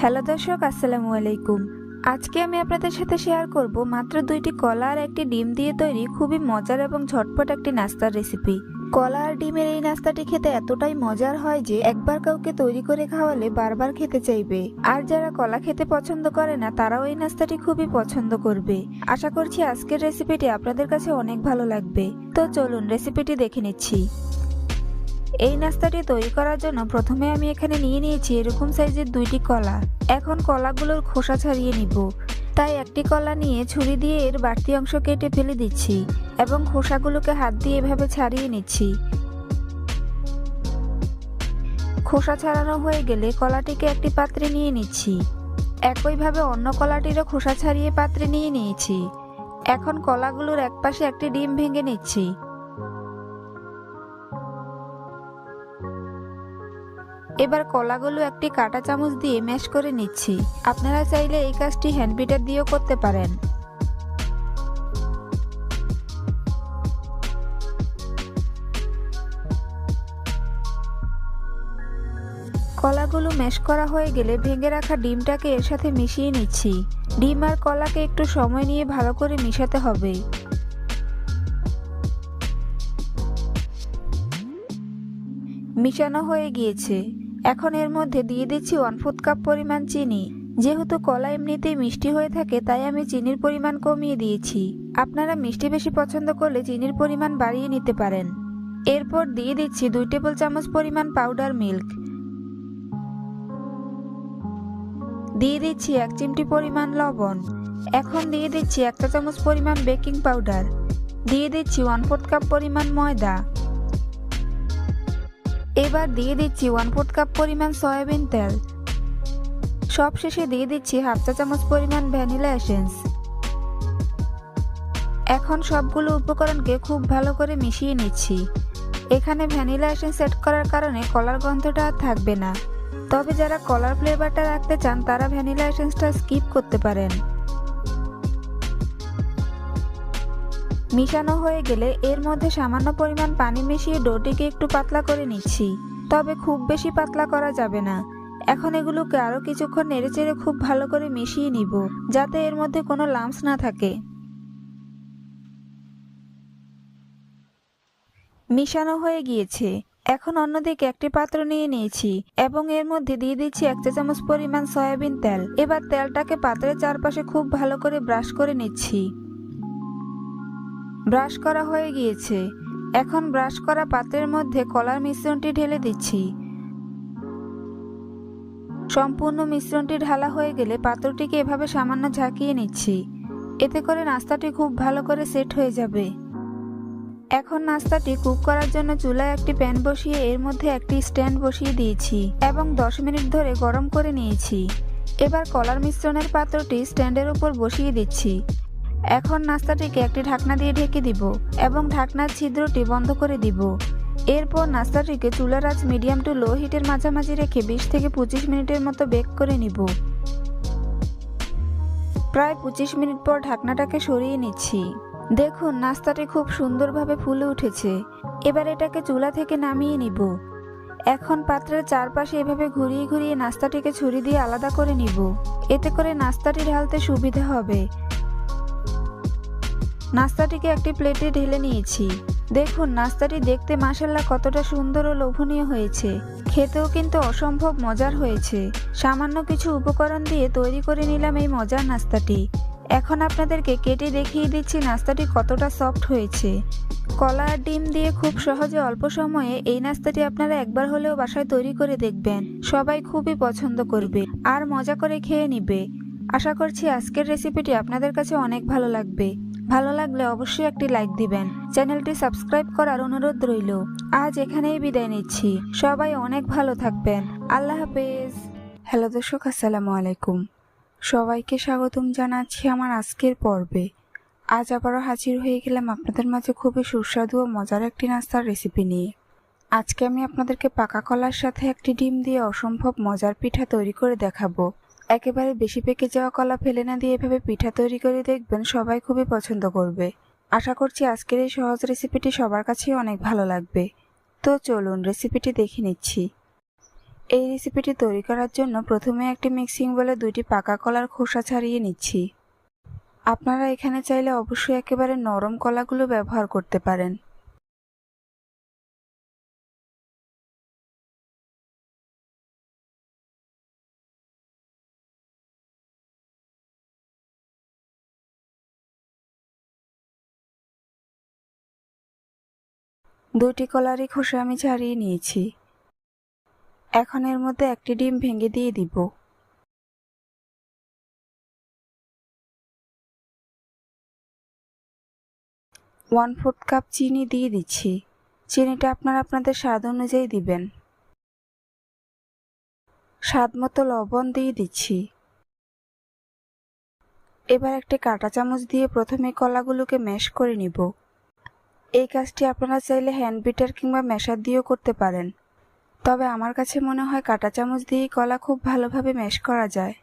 Hello দর্শক, আসসালামু আলাইকুম। আজকে আমি আপনাদের সাথে শেয়ার করব মাত্র দুইটি কলা আর একটি ডিম দিয়ে তৈরি খুবই মজার এবং ঝটপট একটি নাস্তার রেসিপি কলা আর ডিমের এই নাস্তাটি খেতে এতটাই মজার হয় যে একবার কাউকে তৈরি করে খাওয়ালে বারবার খেতে চাইবে। আর যারা কলা খেতে পছন্দ করে না, তারাও এই নাস্তাটি খুবই পছন্দ করবে। আশা করছি আজকের রেসিপিটি আপনাদের কাছে অনেক ভালো লাগবে। তো চলুন রেসিপিটি দেখে নিচ্ছি। এই নাস্তাটি তৈরি করার জন্য প্রথমে আমি এখানে নিয়ে নিয়েছি এরকম সাইজের দুইটি কলা। এখন কলাগুলোর খোসা ছাড়িয়ে নিব। তাই একটি কলা নিয়ে ছুরি দিয়ে এর বাড়তি অংশ কেটে ফেলে দিচ্ছি এবং খোসাগুলোকে হাত দিয়ে এভাবে ছাড়িয়ে নিচ্ছি। খোসা ছাড়ানো হয়ে গেলে কলাটিকে একটি পাত্রে নিয়ে নিচ্ছি। একইভাবে অন্য কলাটিরও খোসা ছাড়িয়ে পাত্রে নিয়ে নিয়েছি। এখন কলাগুলোর একপাশে একটি ডিম ভেঙে নিচ্ছি। এবার কলাগুলো একটি কাঁটা চামচ দিয়ে ম্যাশ করে নিচ্ছি। আপনারা চাইলে এই কাজটি হ্যান্ড বিটার দিয়েও করতে পারেন। কলাগুলো ম্যাশ করা হয়ে গেলে ভেঙে রাখা ডিমটাকে এর সাথে মিশিয়ে নিচ্ছি। ডিম আর কলাকে একটু সময় নিয়ে ভালো করে মিশাতে হবে। মিশানো হয়ে গিয়েছে। এখন এর মধ্যে দিয়ে দিচ্ছি ওয়ান ফোর্থ কাপ পরিমাণ চিনি। যেহেতু কলা এমনিতেই মিষ্টি হয়ে থাকে, তাই আমি চিনির পরিমাণ কমিয়ে দিয়েছি। আপনারা মিষ্টি বেশি পছন্দ করলে চিনির পরিমাণ বাড়িয়ে নিতে পারেন। এরপর দিয়ে দিচ্ছি দুই টেবিল চামচ পরিমাণ পাউডার মিল্ক দিয়ে দিচ্ছি এক চিমটি পরিমাণ লবণ। এখন দিয়ে দিচ্ছি একটা চামচ পরিমাণ বেকিং পাউডার দিয়ে দিচ্ছি ওয়ান ফোর্থ কাপ পরিমাণ ময়দা। এবার দিয়ে দিচ্ছি ওয়ান ফোর্থ কাপ পরিমাণ সয়াবিন তেল। সব শেষে দিয়ে দিচ্ছি হাফ চা চামচ পরিমাণ ভ্যানিলা এসেন্স এখন সবগুলো উপকরণকে খুব ভালো করে মিশিয়ে নিচ্ছি। এখানে ভ্যানিলা এসেন্স সেট করার কারণে কলার গন্ধটা আর থাকবে না। তবে যারা কলার ফ্লেভারটা রাখতে চান, তারা ভ্যানিলা এসেন্সটা স্কিপ করতে পারেন। মিশানো হয়ে গেলে এর মধ্যে সামান্য পরিমাণ পানি মিশিয়ে ডোটিকে একটু পাতলা করে নিচ্ছি। তবে খুব বেশি পাতলা করা যাবে না। এখন এগুলোকে আরও কিছুক্ষণ নেড়েচেড়ে খুব ভালো করে মিশিয়ে নিব, যাতে এর মধ্যে কোনো লাম্পস না থাকে। মিশানো হয়ে গিয়েছে। এখন অন্যদিকে একটি পাত্র নিয়ে নিয়েছি এবং এর মধ্যে দিয়ে দিচ্ছি এক চা চামচ পরিমাণ সয়াবিন তেল। এবার তেলটাকে পাত্রের চারপাশে খুব ভালো করে ব্রাশ করে নিচ্ছি। ব্রাশ করা হয়ে গিয়েছে। এখন ব্রাশ করা পাত্রের মধ্যে কলার মিশ্রণটি ঢেলে দিচ্ছি। সম্পূর্ণ মিশ্রণটি ঢালা হয়ে গেলে পাত্রটিকে এভাবে সামান্য ঝাঁকিয়ে নিচ্ছি। এতে করে নাস্তাটি খুব ভালো করে সেট হয়ে যাবে। এখন নাস্তাটি কুক করার জন্য চুলায় একটি প্যান বসিয়ে এর মধ্যে একটি স্ট্যান্ড বসিয়ে দিয়েছি এবং দশ মিনিট ধরে গরম করে নিয়েছি। এবার কলার মিশ্রণের পাত্রটি স্ট্যান্ডের উপর বসিয়ে দিচ্ছি। এখন নাস্তাটিকে একটি ঢাকনা দিয়ে ঢেকে দিব এবং ঢাকনার ছিদ্রটি বন্ধ করে দিব। এরপর নাস্তাটিকে চুলার আঁচ মিডিয়াম টু লো হিটের মাঝামাঝি রেখে বিশ থেকে পঁচিশ মিনিটের মতো বেক করে নিব। প্রায় পঁচিশ মিনিট পর ঢাকনাটাকে সরিয়ে নিচ্ছি। দেখুন, নাস্তাটি খুব সুন্দরভাবে ফুলে উঠেছে। এবার এটাকে চুলা থেকে নামিয়ে নিব। এখন পাত্রের চারপাশে এভাবে ঘুরিয়ে ঘুরিয়ে নাস্তাটিকে ছুরি দিয়ে আলাদা করে নিব। এতে করে নাস্তাটি ঢালতে সুবিধা হবে। নাস্তাটিকে একটি প্লেটে ঢেলে নিয়েছি। দেখুন, নাস্তাটি দেখতে মাসাল্লাহ কতটা সুন্দর ও লোভনীয় হয়েছে। খেতেও কিন্তু অসম্ভব মজার হয়েছে। সামান্য কিছু উপকরণ দিয়ে তৈরি করে নিলাম এই মজার নাস্তাটি। এখন আপনাদেরকে কেটে দেখিয়ে দিচ্ছি নাস্তাটি কতটা সফট হয়েছে। কলা আর ডিম দিয়ে খুব সহজে অল্প সময়ে এই নাস্তাটি আপনারা একবার হলেও বাসায় তৈরি করে দেখবেন। সবাই খুবই পছন্দ করবে আর মজা করে খেয়ে নিবে। আশা করছি আজকের রেসিপিটি আপনাদের কাছে অনেক ভালো লাগবে। ভালো লাগলে অবশ্যই একটি লাইক দিবেন। চ্যানেলটি সাবস্ক্রাইব করার অনুরোধ রইল। আজ এখানেই বিদায় নিচ্ছি। সবাই অনেক ভালো থাকবেন। আল্লাহ হাফেজ। হ্যালো দর্শক, আসসালামু আলাইকুম। সবাইকে স্বাগতম জানাচ্ছি আমার আজকের পর্বে। আজ আবারও হাজির হয়ে গেলাম আপনাদের মাঝে খুবই সুস্বাদু ও মজার একটি নাস্তার রেসিপি নিয়ে। আজকে আমি আপনাদেরকে পাকা কলার সাথে একটি ডিম দিয়ে অসম্ভব মজার পিঠা তৈরি করে দেখাবো। একেবারে বেশি পেকে যাওয়া কলা ফেলে না দিয়ে এভাবে পিঠা তৈরি করে দেখবেন সবাই খুবই পছন্দ করবে। আশা করছি আজকের এই সহজ রেসিপিটি সবার কাছেই অনেক ভালো লাগবে। তো চলুন রেসিপিটি দেখে নিচ্ছি। এই রেসিপিটি তৈরি করার জন্য প্রথমে একটি মিক্সিং বলে দুইটি পাকা কলার খোসা ছাড়িয়ে নিচ্ছি। আপনারা এখানে চাইলে অবশ্যই একেবারে নরম কলাগুলো ব্যবহার করতে পারেন। দুটি কলারই খোসা আমি ছাড়িয়ে নিয়েছি। এখন এর মধ্যে একটি ডিম ভেঙে দিয়ে দিব। ওয়ান ফোর্থ কাপ চিনি দিয়ে দিচ্ছি। চিনিটা আপনারা আপনাদের স্বাদ অনুযায়ী দিবেন। স্বাদ মতো লবণ দিয়ে দিচ্ছি। এবার একটি কাঁটা চামচ দিয়ে প্রথমে কলাগুলোকে ম্যাশ করে নিব। এই কাজটি আপনারা চাইলে হ্যান্ড বিটার কিংবা মেশার দিয়েও করতে পারেন। তবে আমার কাছে মনে হয় কাঁটা চামচ দিয়েই কলা খুব ভালোভাবে ম্যাশ করা যায়।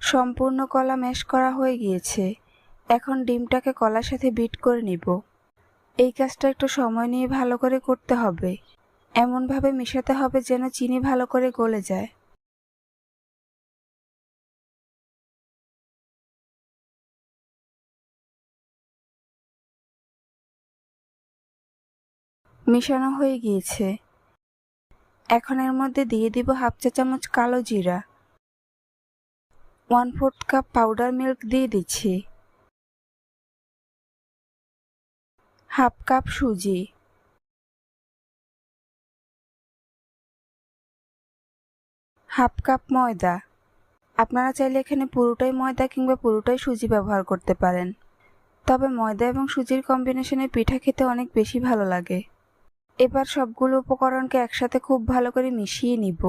সম্পূর্ণ কলা ম্যাশ করা হয়ে গিয়েছে। এখন ডিমটাকে কলার সাথে বিট করে নিব। এই কাজটা একটু সময় নিয়ে ভালো করে করতে হবে। এমনভাবে মেশাতে হবে যেন চিনি ভালো করে গলে যায়। মিশানো হয়ে গিয়েছে। এখন এর মধ্যে দিয়ে দিব হাফ চা চামচ কালো জিরা। One fourth cup powder milk দিয়ে দিচ্ছি। হাফ কাপ সুজি। হাফ কাপ ময়দা। আপনারা চাইলে এখানে পুরোটাই ময়দা কিংবা পুরোটাই সুজি ব্যবহার করতে পারেন। তবে ময়দা এবং সুজির কম্বিনেশনে পিঠা খেতে অনেক বেশি ভালো লাগে। এবার সবগুলো উপকরণকে একসাথে খুব ভালো করে মিশিয়ে নিব।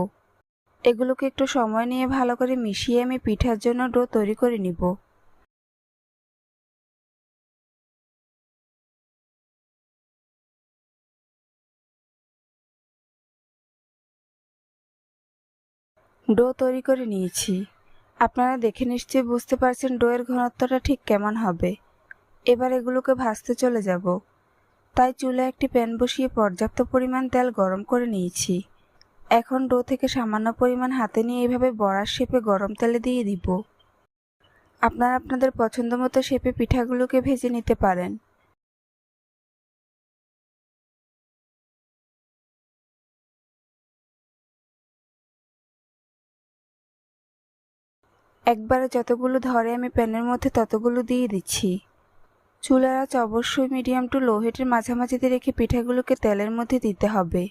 এগুলোকে একটু সময় নিয়ে ভালো করে মিশিয়ে আমি পিঠার জন্য ডো তৈরি করে নিব। ডো তৈরি করে নিয়েছি। আপনারা দেখে নিশ্চয়ই বুঝতে পারছেন ডোয়ের ঘনত্বটা ঠিক কেমন হবে। এবার এগুলোকে ভাজতে চলে যাব। তাই চুলে একটি প্যান বসিয়ে পর্যাপ্ত পরিমাণ তেল গরম করে নিয়েছি। এখন ডো থেকে সামান্য পরিমাণ হাতে নিয়ে এইভাবে বড়ার শেপে গরম তেলে দিয়ে দিব। আপনারা আপনাদের পছন্দ মতো শেপে পিঠাগুলোকে ভেজে নিতে পারেন। একবারে যতগুলো ধরে আমি প্যানের মধ্যে ততগুলো দিয়ে দিচ্ছি। চুলার আঁচ অবশ্যই মিডিয়াম টু লো হিটের মাঝামাঝিতে রেখে পিঠাগুলোকে তেলের মধ্যে দিতে হবে।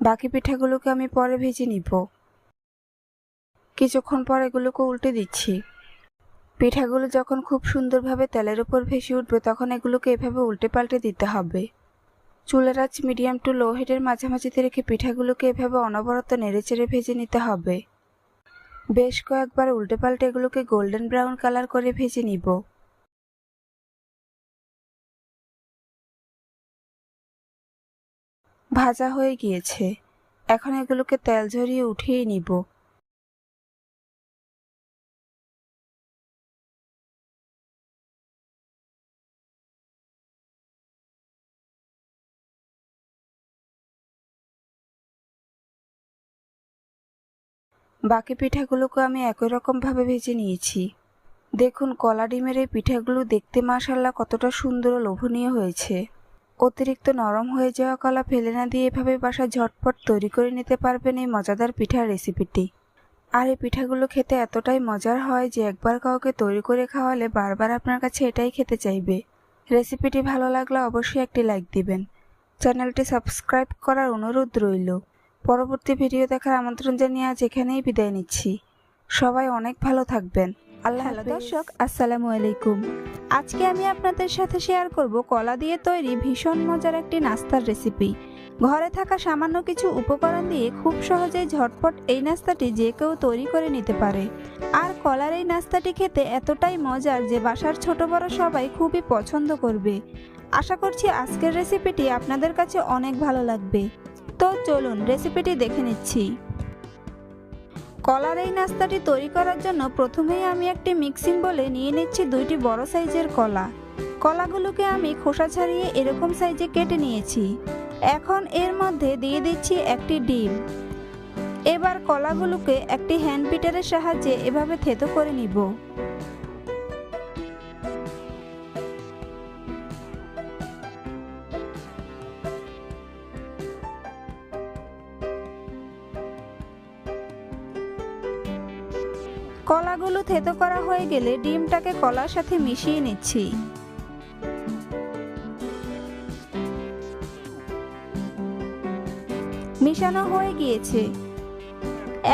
বাকি পিঠাগুলোকে আমি পরে ভেজে নিব। কিছুক্ষণ পর এগুলোকে উল্টে দিচ্ছি। পিঠাগুলো যখন খুব সুন্দরভাবে তেলের উপর ভেসে উঠবে, তখন এগুলোকে এভাবে উল্টে পাল্টে দিতে হবে। চুলের আঁচ মিডিয়াম টু লো হিটের মাঝামাঝিতে রেখে পিঠাগুলোকে এভাবে অনবরত নেড়েচেড়ে ভেজে নিতে হবে। বেশ কয়েকবার উল্টে পাল্টে এগুলোকে গোল্ডেন ব্রাউন কালার করে ভেজে নিব। ভাজা হয়ে গিয়েছে। এখন এগুলোকে তেল ঝরিয়ে উঠিয়ে নিব। বাকি পিঠাগুলোকে আমি একই রকমভাবে ভেজে নিয়েছি। দেখুন, কলা ডিমের এই পিঠাগুলো দেখতে মাশাল্লাহ কতটা সুন্দর ও লোভনীয় হয়েছে। অতিরিক্ত নরম হয়ে যাওয়া কলা ফেলে না দিয়ে এভাবে বাসা ঝটপট তৈরি করে নিতে পারবেন এই মজাদার পিঠার রেসিপিটি। আর এই পিঠাগুলো খেতে এতটাই মজার হয় যে একবার কাউকে তৈরি করে খাওয়ালে বারবার আপনার কাছে এটাই খেতে চাইবে। রেসিপিটি ভালো লাগলে অবশ্যই একটি লাইক দিবেন। চ্যানেলটি সাবস্ক্রাইব করার অনুরোধ রইল। পরবর্তী ভিডিও দেখার আমন্ত্রণ জানিয়ে আজ এখানেই বিদায় নিচ্ছি। সবাই অনেক ভালো থাকবেন। আল্লাহ হ্যালো। দর্শক আসসালামু আলাইকুম। আজকে আমি আপনাদের সাথে শেয়ার করব কলা দিয়ে তৈরি ভীষণ মজার একটি নাস্তার রেসিপি। ঘরে থাকা সামান্য কিছু উপকরণ দিয়ে খুব সহজেই ঝটপট এই নাস্তাটি যে কেউ তৈরি করে নিতে পারে। আর কলার এই নাস্তাটি খেতে এতটাই মজার যে বাসার ছোট বড় সবাই খুবই পছন্দ করবে। আশা করছি আজকের রেসিপিটি আপনাদের কাছে অনেক ভালো লাগবে। তো চলুন রেসিপিটি দেখে নিচ্ছি। কলার এই নাস্তাটি তৈরি করার জন্য প্রথমেই আমি একটি মিক্সিং বলে নিয়ে নিচ্ছি দুইটি বড় সাইজের কলা। কলাগুলোকে আমি খোসা ছাড়িয়ে এরকম সাইজে কেটে নিয়েছি। এখন এর মধ্যে দিয়ে দিচ্ছি একটি ডিম। এবার কলাগুলোকে একটি হ্যান্ড পিটারের সাহায্যে এভাবে থেতো করে নিব। থেতো করা হয়ে গেলে ডিমটাকে কলার সাথে মিশিয়ে নিচ্ছি। মিশানো হয়ে গিয়েছে।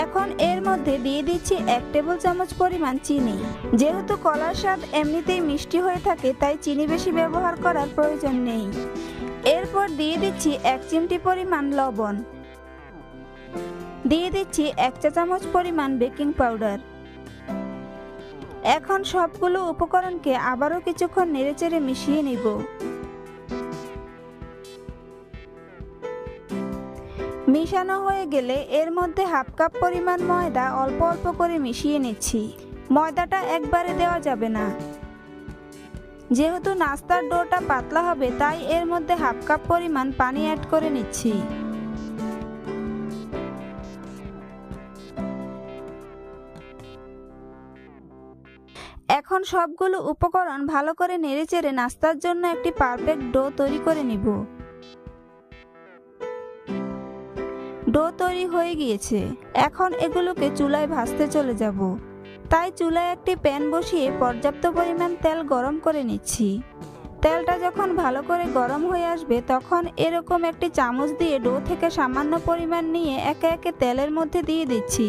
এখন এর মধ্যে দিয়ে দিচ্ছি এক টেবিল চামচ পরিমাণ চিনি। যেহেতু কলার স্বাদ এমনিতেই মিষ্টি হয়ে থাকে, তাই চিনি বেশি ব্যবহার করার প্রয়োজন নেই। এরপর দিয়ে দিচ্ছি এক চিমটি পরিমাণ লবণ। দিয়ে দিচ্ছি এক চা চামচ পরিমাণ বেকিং পাউডার। এখন সবগুলো উপকরণকে আবারও কিছুক্ষণ নেড়েচেড়ে মিশিয়ে নিব। মিশানো হয়ে গেলে এর মধ্যে হাফ কাপ পরিমাণ ময়দা অল্প অল্প করে মিশিয়ে নিচ্ছি। ময়দাটা একবারে দেওয়া যাবে না। যেহেতু নাস্তার ডোটা পাতলা হবে, তাই এর মধ্যে হাফ কাপ পরিমাণ পানি অ্যাড করে নিচ্ছি। এখন সবগুলো উপকরণ ভালো করে নেড়েচেড়ে নাস্তার জন্য একটি পারফেক্ট ডো তৈরি করে নিব। ডো তৈরি হয়ে গিয়েছে। এখন এগুলোকে চুলায় ভাজতে চলে যাব। তাই চুলায় একটি প্যান বসিয়ে পর্যাপ্ত পরিমাণ তেল গরম করে নিচ্ছি। তেলটা যখন ভালো করে গরম হয়ে আসবে, তখন এরকম একটি চামচ দিয়ে ডো থেকে সামান্য পরিমাণ নিয়ে একে একে তেলের মধ্যে দিয়ে দিচ্ছি।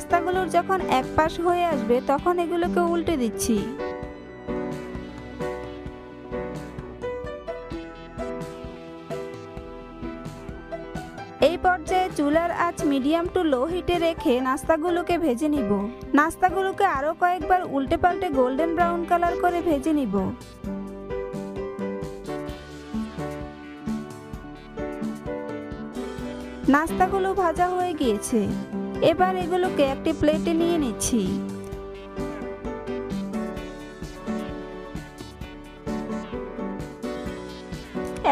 নাস্তাগুলোর যখন এক পাশ হয়ে আসবে, তখন এগুলোকে উল্টে দিচ্ছি। এই পর্যায়ে চুলার আঁচ মিডিয়াম টু লো হিটে রেখে নাস্তাগুলোকে ভেজে নিব। নাস্তাগুলোকে আরও কয়েকবার উল্টে পাল্টে গোল্ডেন ব্রাউন কালার করে ভেজে নিব। নাস্তাগুলো ভাজা হয়ে গিয়েছে। এবার এগুলোকে একটি প্লেটে নিয়ে নিচ্ছি।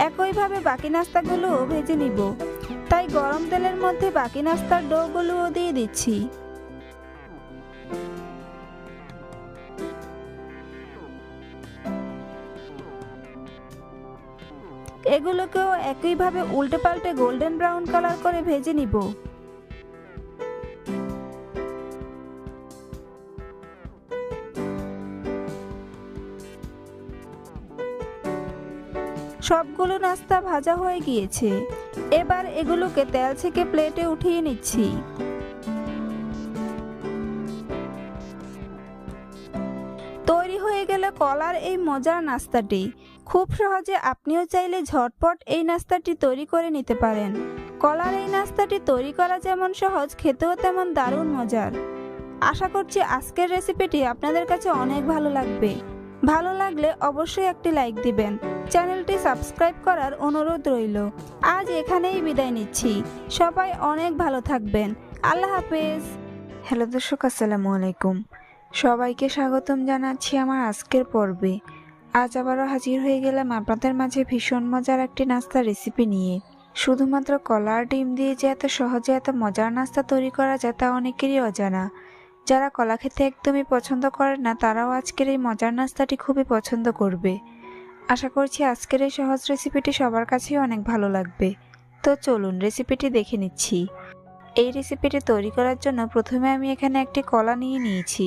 একইভাবে বাকি নাস্তাগুলোও ভেজে নিব। তাই গরম তেলের মধ্যে বাকি নাস্তার ডোগুলোও দিয়ে দিচ্ছি। এগুলোকেও একইভাবে উল্টে পাল্টে গোল্ডেন ব্রাউন কালার করে ভেজে নিব। নাস্তা ভাজা হয়ে গিয়েছে। এবার এগুলোকে তেল থেকে প্লেটে উঠিয়ে নিচ্ছি। তৈরি হয়ে গেলে কলার এই মজার নাস্তাটি। খুব সহজে আপনিও চাইলে ঝটপট এই নাস্তাটি তৈরি করে নিতে পারেন। কলার এই নাস্তাটি তৈরি করা যেমন সহজ, খেতেও তেমন দারুণ মজার। আশা করছি আজকের রেসিপিটি আপনাদের কাছে অনেক ভালো লাগবে। ভালো লাগলে অবশ্যই একটি লাইক দিবেন। চ্যানেলটি সাবস্ক্রাইব করার অনুরোধ রইল। আজ এখানেই বিদায় নিচ্ছি। সবাই অনেক ভালো থাকবেন। আল্লাহ হাফেজ। হ্যালো দর্শক, আসসালামু আলাইকুম। সবাইকে স্বাগতম জানাচ্ছি আমার আজকের পর্বে। আজ আবারও হাজির হয়ে গেলাম আপনাদের মাঝে ভীষণ মজার একটি নাস্তার রেসিপি নিয়ে। শুধুমাত্র কলার ডিম দিয়ে যে এত সহজে এত মজার নাস্তা তৈরি করা যায় তা অনেকেরই অজানা। যারা কলা খেতে একদমই পছন্দ করে না, তারাও আজকের এই মজার নাস্তাটি খুবই পছন্দ করবে। আশা করছি আজকের এই সহজ রেসিপিটি সবার কাছেই অনেক ভালো লাগবে। তো চলুন রেসিপিটি দেখে নিচ্ছি। এই রেসিপিটি তৈরি করার জন্য প্রথমে আমি এখানে একটি কলা নিয়ে নিয়েছি।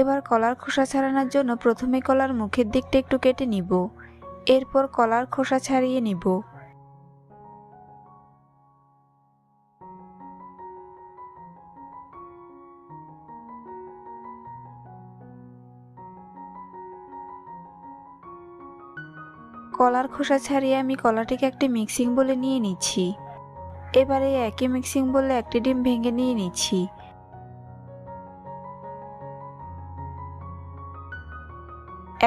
এবার কলার খোসা ছাড়ানোর জন্য প্রথমে কলার মুখের দিকটা একটু কেটে নিব। এরপর কলার খোসা ছাড়িয়ে নিব। কলার খোসা ছাড়িয়ে আমি কলাটিকে একটি মিক্সিং বলে নিয়ে নিচ্ছি। এবারে একই মিক্সিং বলে একটি ডিম ভেঙে নিয়ে নিচ্ছি।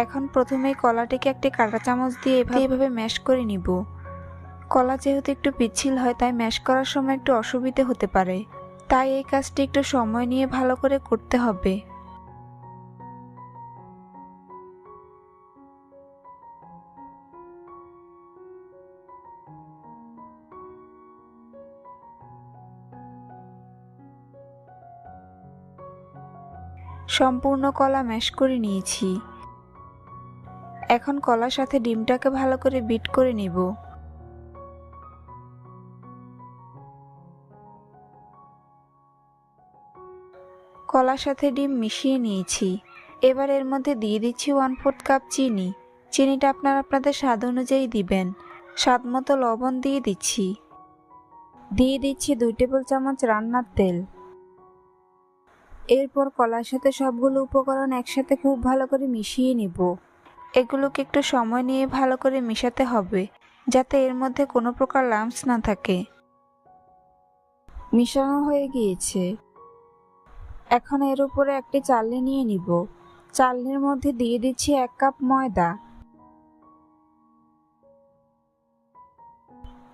এখন প্রথমেই কলাটিকে একটি কাঁটা চামচ দিয়ে এভাবে এভাবে ম্যাশ করে নিব। কলা যেহেতু একটু পিচ্ছিল হয়, তাই ম্যাশ করার সময় একটু অসুবিধে হতে পারে। তাই এই কাজটি একটু সময় নিয়ে ভালো করে করতে হবে। সম্পূর্ণ কলা ম্যাশ করে নিয়েছি। এখন কলার সাথে ডিমটাকে ভালো করে বিট করে নিব। কলার সাথে ডিম মিশিয়ে নিয়েছি। এবার এর মধ্যে দিয়ে দিচ্ছি ওয়ান ফোর্থ কাপ চিনি। চিনিটা আপনারা আপনাদের স্বাদ অনুযায়ী দিবেন। স্বাদ মতো লবণ দিয়ে দিচ্ছি। দিয়ে দিচ্ছি দুই টেবিল চামচ রান্নার তেল। এরপর কলার সাথে সবগুলো উপকরণ একসাথে খুব ভালো করে মিশিয়ে নিব। এগুলোকে একটু সময় নিয়ে ভালো করে মেশাতে হবে, যাতে এর মধ্যে কোনো প্রকার লাম্পস না থাকে। মিশানো হয়ে গিয়েছে। এখন এর উপরে একটি চালনি নিয়ে নিব। চালনির মধ্যে দিয়ে দিচ্ছি এক কাপ ময়দা।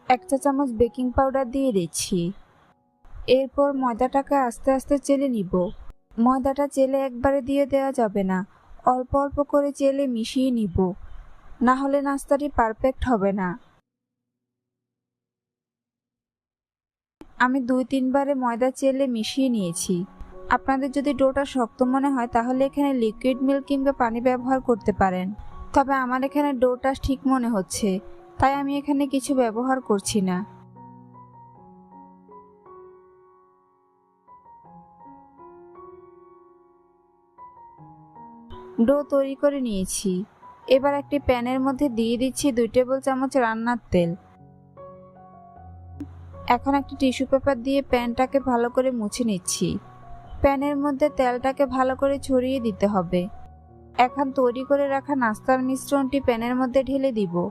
এক চা চামচ বেকিং পাউডার দিয়ে দিচ্ছি। এরপর ময়দাটাকে আস্তে আস্তে চেলে নিব। ময়দাটা চেলে একবারে দিয়ে দেওয়া যাবে না। অল্প অল্প করে চেলে মিশিয়ে নিব। না হলে নাস্তাটি পারফেক্ট হবে না। আমি দুই তিনবারে ময়দা চেলে মিশিয়ে নিয়েছি। আপনাদের যদি ডোটা শক্ত মনে হয়, তাহলে এখানে লিকুইড মিল্ক কিংবা পানি ব্যবহার করতে পারেন। তবে আমার এখানে ডোটা ঠিক মনে হচ্ছে, তাই আমি এখানে কিছু ব্যবহার করছি না। ডো তৈরি করে নিয়েছি। এবার একটি প্যানের মধ্যে দিয়ে দিচ্ছি দুই টেবিল চামচ রান্নার তেল। এখন একটি টিস্যু পেপার দিয়ে প্যানটাকে ভালো করে মুছে নিচ্ছি। প্যানের মধ্যে তেলটাকে ভালো করে ছড়িয়ে দিতে হবে। এখন তৈরি করে রাখা নাস্তার মিশ্রণটি প্যানের মধ্যে ঢেলে দিব।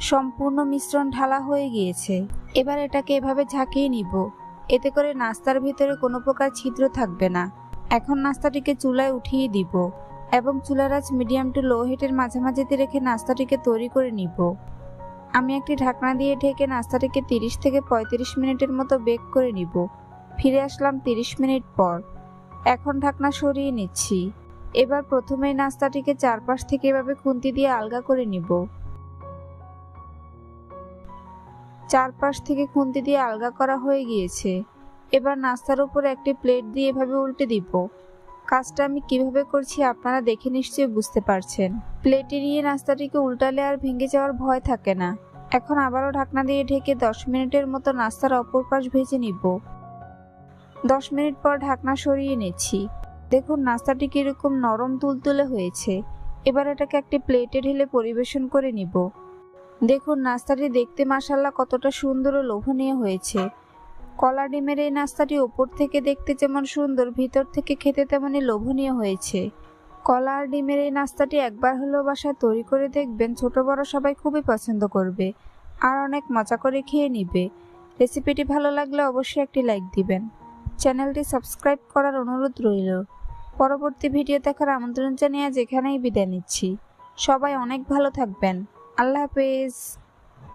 সম্পূর্ণ মিশ্রণ ঢালা হয়ে গিয়েছে। এবার এটাকে এভাবে ঝাঁকিয়ে নিব। এতে করে নাস্তার ভিতরে কোনো প্রকার ছিদ্র থাকবে না। এখন নাস্তাটিকে চুলায় উঠিয়ে দিব এবং চুলার আঁচ মিডিয়াম টু লো হিটের মাঝামাঝিতে রেখে নাস্তাটিকে তৈরি করে নিব। আমি একটি ঢাকনা দিয়ে ঢেকে নাস্তাটিকে তিরিশ থেকে পঁয়ত্রিশ মিনিটের মতো বেক করে নিব। ফিরে আসলাম তিরিশ মিনিট পর। এখন ঢাকনা সরিয়ে নিচ্ছি। এবার প্রথমেই নাস্তাটিকে চারপাশ থেকে এভাবে খুন্তি দিয়ে আলগা করে নিব। চারপাশ থেকে খুন্তি দিয়ে আলগা করা হয়ে গিয়েছে। এবার নাস্তার উপর একটি প্লেট দিয়ে এভাবে উল্টে দিব। কাজটা আমি কীভাবে করছি আপনারা দেখে নিশ্চয়ই বুঝতে পারছেন। প্লেটে নিয়ে নাস্তাটিকে উল্টালে আর ভেঙে যাওয়ার ভয় থাকে না। এখন আবারও ঢাকনা দিয়ে ঢেকে দশ মিনিটের মতো নাস্তার অপর পাশ ভেজে নিব। দশ মিনিট পর ঢাকনা সরিয়ে নিচ্ছি। দেখুন, নাস্তাটি কীরকম নরম তুলতুলে হয়েছে। এবার এটাকে একটি প্লেটে ঢেলে পরিবেশন করে নিব। দেখুন, নাস্তাটি দেখতে মাসাল্লা কতটা সুন্দর ও লোভনীয় হয়েছে। কলা ডিমের এই নাস্তাটি ওপর থেকে দেখতে যেমন সুন্দর, ভিতর থেকে খেতে তেমনই লোভনীয় হয়েছে। কলা আর ডিমের এই নাস্তাটি একবার হলেও বাসায় তৈরি করে দেখবেন, ছোট বড় সবাই খুবই পছন্দ করবে আর অনেক মজা করে খেয়ে নিবে। রেসিপিটি ভালো লাগলে অবশ্যই একটি লাইক দিবেন। চ্যানেলটি সাবস্ক্রাইব করার অনুরোধ রইল। পরবর্তী ভিডিও দেখার আমন্ত্রণ জানিয়ে যেখানেই বিদায় নিচ্ছি। সবাই অনেক ভালো থাকবেন। আল্লাহ হাফেজ।